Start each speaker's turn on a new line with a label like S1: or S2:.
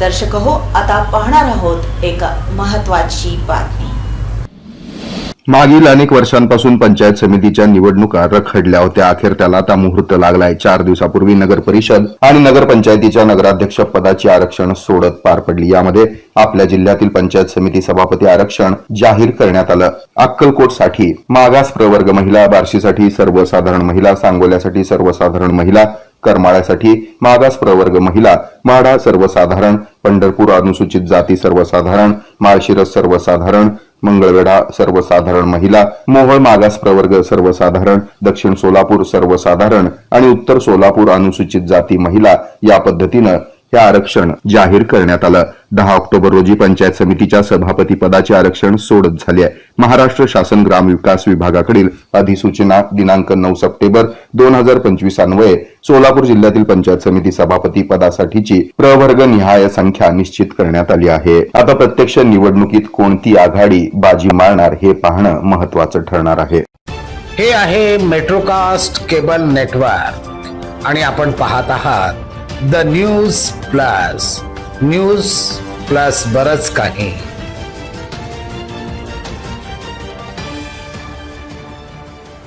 S1: दर्शक हो आता पाहणार आहोत एक महत्वाची बातमी.
S2: मागील अनेक वर्षांपासून पंचायत समितीच्या निवडणुका रखडल्या होत्या. अखेर त्याला आता मुहूर्त लागलाय. चार दिवसापूर्वी नगर परिषद आणि नगरपंचायतीच्या नगराध्यक्ष पदाची आरक्षण सोडत पार पडली. यामध्ये आपल्या जिल्ह्यातील पंचायत समिती सभापती आरक्षण जाहीर करण्यात आलं. अक्कलकोटसाठी मागास प्रवर्ग महिला बार्शीसाठी सर्वसाधारण महिला सांगोल्यासाठी सर्वसाधारण महिला करमाळ्यासाठी मागास प्रवर्ग महिला माढा सर्वसाधारण पंढरपूर अनुसूचित जाती सर्वसाधारण माळशिरस सर्वसाधारण मंगळवेढा सर्वसाधारण महिला मोहोळ मागास प्रवर्ग सर्वसाधारण दक्षिण सोलापूर सर्वसाधारण आणि उत्तर सोलापूर अनुसूचित जाती महिला या पद्धतीनं हे आरक्षण जाहीर करण्यात आलं. दहा ऑक्टोबर रोजी पंचायत समितीच्या सभापती पदाचे आरक्षण सोडत झाले आहे. महाराष्ट्र शासन ग्राम विकास विभागाकडील अधिसूचना दिनांक नऊ सप्टेंबर दोन हजार पंचवीस अन्वये सोलापूर जिल्ह्यातील पंचायत समिती सभापती पदासाठीची प्रवर्ग निहाय संख्या निश्चित करण्यात आली आहे. आता प्रत्यक्ष निवडणुकीत कोणती आघाडी बाजी मारणार हे पाहणं महत्वाचं ठरणार आहे.
S3: हे आहे मेट्रोकास्ट केबल नेटवर्क आणि आपण पाहत आहात the news plus news plus बरच काही.